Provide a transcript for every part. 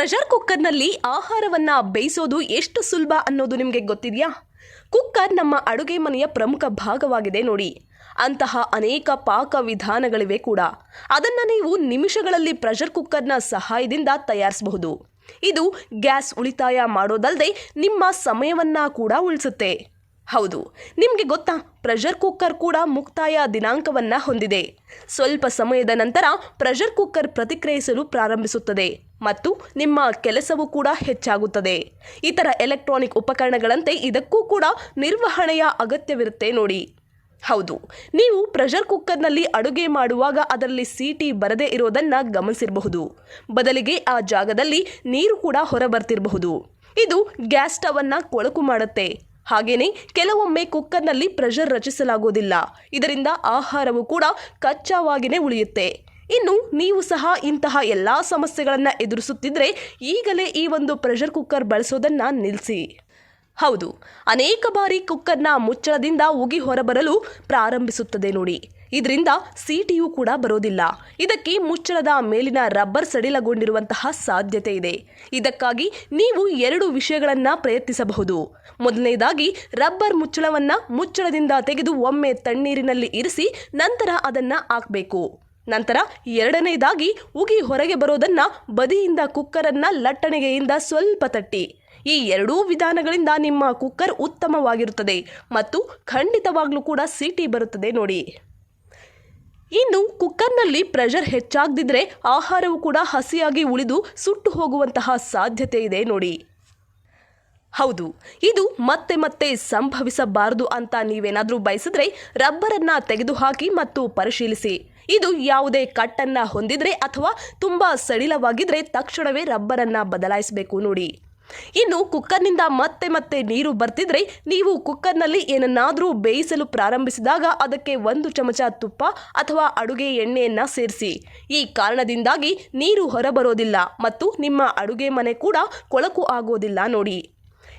Pressure ಕುಕ್ಕರ್ನಲ್ಲಿ ಆಹಾರವನ್ನು ಬೇಯಿಸೋದು ಎಷ್ಟು ಸುಲಭ ಅನ್ನೋದು ನಿಮಗೆ ಗೊತ್ತಿದೆಯಾ? ಕುಕ್ಕರ್ ನಮ್ಮ ಅಡುಗೆ ಮನೆಯ ಪ್ರಮುಖ ಭಾಗವಾಗಿದೆ ನೋಡಿ. ಅಂತಹ ಅನೇಕ ಪಾಕ ವಿಧಾನಗಳಿವೆ ಕೂಡ. ಅದನ್ನು ನೀವು ನಿಮಿಷಗಳಲ್ಲಿ ಪ್ರೆಷರ್ ಕುಕ್ಕರ್ನ ಸಹಾಯದಿಂದ ತಯಾರಿಸಬಹುದು. ಇದು ಗ್ಯಾಸ್ ಉಳಿತಾಯ ಮಾಡೋದಲ್ಲದೆ ನಿಮ್ಮ ಸಮಯವನ್ನು ಕೂಡ ಉಳಿಸುತ್ತೆ. ಹೌದು, ನಿಮಗೆ ಗೊತ್ತಾ ಪ್ರೆಷರ್ ಕುಕ್ಕರ್ ಕೂಡ ಮುಕ್ತಾಯ ದಿನಾಂಕವನ್ನು ಹೊಂದಿದೆ. ಸ್ವಲ್ಪ ಸಮಯದ ನಂತರ ಪ್ರೆಷರ್ ಕುಕ್ಕರ್ ಪ್ರತಿಕ್ರಿಯಿಸಲು ಪ್ರಾರಂಭಿಸುತ್ತದೆ ಮತ್ತು ನಿಮ್ಮ ಕೆಲಸವು ಕೂಡ ಹೆಚ್ಚಾಗುತ್ತದೆ. ಇತರ ಎಲೆಕ್ಟ್ರಾನಿಕ್ ಉಪಕರಣಗಳಂತೆ ಇದಕ್ಕೂ ಕೂಡ ನಿರ್ವಹಣೆಯ ಅಗತ್ಯವಿರುತ್ತೆ ನೋಡಿ. ಹೌದು, ನೀವು ಪ್ರೆಷರ್ ಕುಕ್ಕರ್ನಲ್ಲಿ ಅಡುಗೆ ಮಾಡುವಾಗ ಅದರಲ್ಲಿ ಸೀಟಿ ಬರದೇ ಇರೋದನ್ನು ಗಮನಿಸಿರಬಹುದು. ಬದಲಿಗೆ ಆ ಜಾಗದಲ್ಲಿ ನೀರು ಕೂಡ ಹೊರಬರ್ತಿರಬಹುದು. ಇದು ಗ್ಯಾಸ್ ಸ್ಟವನ್ನು ಕೊಳಕು ಮಾಡುತ್ತೆ. ಹಾಗೇನೆ ಕೆಲವೊಮ್ಮೆ ಕುಕ್ಕರ್ನಲ್ಲಿ ಪ್ರೆಷರ್ ರಚಿಸಲಾಗುವುದಿಲ್ಲ. ಇದರಿಂದ ಆಹಾರವು ಕೂಡ ಕಚ್ಚಾವಾಗಿಯೇ ಉಳಿಯುತ್ತೆ. ಇನ್ನು ನೀವು ಸಹ ಇಂತಹ ಎಲ್ಲ ಸಮಸ್ಯೆಗಳನ್ನು ಎದುರಿಸುತ್ತಿದ್ರೆ ಈಗಲೇ ಈ ಒಂದು ಪ್ರೆಷರ್ ಕುಕ್ಕರ್ ಬಳಸೋದನ್ನ ನಿಲ್ಲಿಸಿ ಹೌದು, ಅನೇಕ ಬಾರಿ ಕುಕ್ಕರ್ನ ಮುಚ್ಚಳದಿಂದ ಉಗಿ ಹೊರಬರಲು ಪ್ರಾರಂಭಿಸುತ್ತದೆ ನೋಡಿ. ಇದರಿಂದ ಸಿಟಿಯು ಕೂಡ ಬರೋದಿಲ್ಲ. ಇದಕ್ಕೆ ಮುಚ್ಚಳದ ಮೇಲಿನ ರಬ್ಬರ್ ಸಡಿಲಗೊಂಡಿರುವಂತಹ ಸಾಧ್ಯತೆ ಇದೆ. ಇದಕ್ಕಾಗಿ ನೀವು ಎರಡು ವಿಷಯಗಳನ್ನು ಪ್ರಯತ್ನಿಸಬಹುದು. ಮೊದಲನೇದಾಗಿ, ರಬ್ಬರ್ ಮುಚ್ಚಳವನ್ನು ಮುಚ್ಚಳದಿಂದ ತೆಗೆದು ಒಮ್ಮೆ ತಣ್ಣೀರಿನಲ್ಲಿ ಇರಿಸಿ ನಂತರ ಅದನ್ನು ಹಾಕಬೇಕು. ನಂತರ ಎರಡನೇದಾಗಿ, ಉಗಿ ಹೊರಗೆ ಬರೋದನ್ನ ಬದಿಯಿಂದ ಕುಕ್ಕರನ್ನ ಲಟ್ಟಣಿಗೆಯಿಂದ ಸ್ವಲ್ಪ ತಟ್ಟಿ. ಈ ಎರಡೂ ವಿಧಾನಗಳಿಂದ ನಿಮ್ಮ ಕುಕ್ಕರ್ ಉತ್ತಮವಾಗಿರುತ್ತದೆ ಮತ್ತು ಖಂಡಿತವಾಗ್ಲೂ ಕೂಡ ಸೀಟಿ ಬರುತ್ತದೆ ನೋಡಿ. ಇನ್ನು ಕುಕ್ಕರ್ನಲ್ಲಿ ಪ್ರೆಷರ್ ಹೆಚ್ಚಾಗದಿದ್ರೆ ಆಹಾರವು ಕೂಡ ಹಸಿಯಾಗಿ ಉಳಿದು ಸುಟ್ಟು ಹೋಗುವಂತಹ ಸಾಧ್ಯತೆ ಇದೆ ನೋಡಿ. ಹೌದು, ಇದು ಮತ್ತೆ ಮತ್ತೆ ಸಂಭವಿಸಬಾರದು ಅಂತ ನೀವೇನಾದರೂ ಬಯಸಿದ್ರೆ ರಬ್ಬರನ್ನು ತೆಗೆದುಹಾಕಿ ಮತ್ತು ಪರಿಶೀಲಿಸಿ. ಇದು ಯಾವುದೇ ಕಟ್ಟನ್ನ ಹೊಂದಿದ್ರೆ ಅಥವಾ ತುಂಬಾ ಸಡಿಲವಾಗಿದ್ರೆ ತಕ್ಷಣವೇ ರಬ್ಬರನ್ನು ಬದಲಾಯಿಸಬೇಕು ನೋಡಿ. ಇನ್ನು ಕುಕ್ಕರ್ನಿಂದ ಮತ್ತೆ ಮತ್ತೆ ನೀರು ಬರ್ತಿದ್ರೆ ನೀವು ಕುಕ್ಕರ್ನಲ್ಲಿ ಏನನ್ನಾದರೂ ಬೇಯಿಸಲು ಪ್ರಾರಂಭಿಸಿದಾಗ ಅದಕ್ಕೆ ಒಂದು ಚಮಚ ತುಪ್ಪ ಅಥವಾ ಅಡುಗೆ ಎಣ್ಣೆಯನ್ನು ಸೇರಿಸಿ. ಈ ಕಾರಣದಿಂದಾಗಿ ನೀರು ಹೊರಬರೋದಿಲ್ಲ ಮತ್ತು ನಿಮ್ಮ ಅಡುಗೆ ಮನೆ ಕೂಡ ಕೊಳಕು ಆಗೋದಿಲ್ಲ ನೋಡಿ.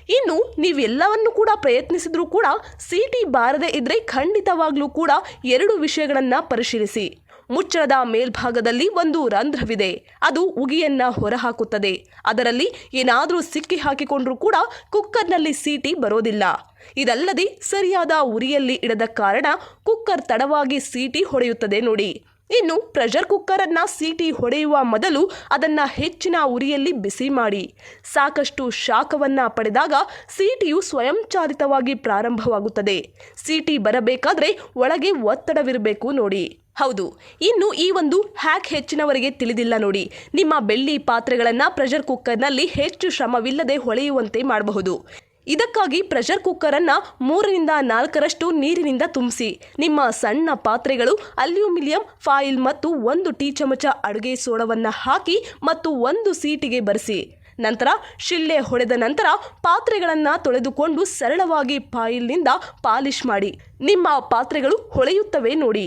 ಇನ್ನು ನೀವೆಲ್ಲವನ್ನು ಕೂಡ ಪ್ರಯತ್ನಿಸಿದರೂ ಕೂಡ ಸಿಟಿ ಬಾರದೇ ಇದ್ದರೆ ಖಂಡಿತವಾಗಲೂ ಕೂಡ ಎರಡು ವಿಷಯಗಳನ್ನು ಪರಿಶೀಲಿಸಿ. ಮುಚ್ಚಳದ ಮೇಲ್ಭಾಗದಲ್ಲಿ ಒಂದು ರಂಧ್ರವಿದೆ. ಅದು ಉಗಿಯನ್ನ ಹೊರಹಾಕುತ್ತದೆ. ಅದರಲ್ಲಿ ಏನಾದರೂ ಸಿಕ್ಕಿ ಹಾಕಿಕೊಂಡರೂ ಕೂಡ ಕುಕ್ಕರ್ನಲ್ಲಿ ಸೀಟಿ ಬರೋದಿಲ್ಲ. ಇದಲ್ಲದೆ ಸರಿಯಾದ ಉರಿಯಲ್ಲಿ ಇಡದ ಕಾರಣ ಕುಕ್ಕರ್ ತಡವಾಗಿ ಸೀಟಿ ಹೊಡೆಯುತ್ತದೆ ನೋಡಿ. ಇನ್ನು ಪ್ರೆಷರ್ ಕುಕ್ಕರನ್ನು ಸೀಟಿ ಹೊಡೆಯುವ ಮೊದಲು ಅದನ್ನ ಹೆಚ್ಚಿನ ಉರಿಯಲ್ಲಿ ಬಿಸಿ ಮಾಡಿ. ಸಾಕಷ್ಟು ಶಾಖವನ್ನು ಪಡೆದಾಗ ಸೀಟಿಯು ಸ್ವಯಂಚಾಲಿತವಾಗಿ ಪ್ರಾರಂಭವಾಗುತ್ತದೆ. ಸೀಟಿ ಬರಬೇಕಾದರೆ ಒಳಗೆ ಒತ್ತಡವಿರಬೇಕು ನೋಡಿ. ಹೌದು, ಇನ್ನು ಈ ಒಂದು ಹ್ಯಾಕ್ ಹೆಚ್ಚಿನವರಿಗೆ ತಿಳಿದಿಲ್ಲ ನೋಡಿ. ನಿಮ್ಮ ಬೆಳ್ಳಿ ಪಾತ್ರೆಗಳನ್ನು ಪ್ರೆಷರ್ ಕುಕ್ಕರ್ನಲ್ಲಿ ಹೆಚ್ಚು ಶ್ರಮವಿಲ್ಲದೆ ಹೊಳೆಯುವಂತೆ ಮಾಡಬಹುದು. ಇದಕ್ಕಾಗಿ ಪ್ರೆಷರ್ ಕುಕ್ಕರನ್ನು ಮೂರರಿಂದ ನಾಲ್ಕರಷ್ಟು ನೀರಿನಿಂದ ತುಂಬಿಸಿ. ನಿಮ್ಮ ಸಣ್ಣ ಪಾತ್ರೆಗಳು ಅಲ್ಯೂಮಿನಿಯಂ ಫಾಯಿಲ್ ಮತ್ತು ಒಂದು ಟೀ ಚಮಚ ಅಡುಗೆ ಸೋಡವನ್ನು ಹಾಕಿ ಮತ್ತು ಒಂದು ಸೀಟಿಗೆ ಬರೆಸಿ. ನಂತರ ಶಿಳ್ಳೆ ಹೊಡೆದ ನಂತರ ಪಾತ್ರೆಗಳನ್ನು ತೊಳೆದುಕೊಂಡು ಸರಳವಾಗಿ ಫಾಯಿಲ್ನಿಂದ ಪಾಲಿಶ್ ಮಾಡಿ. ನಿಮ್ಮ ಪಾತ್ರೆಗಳು ಹೊಳೆಯುತ್ತವೆ ನೋಡಿ.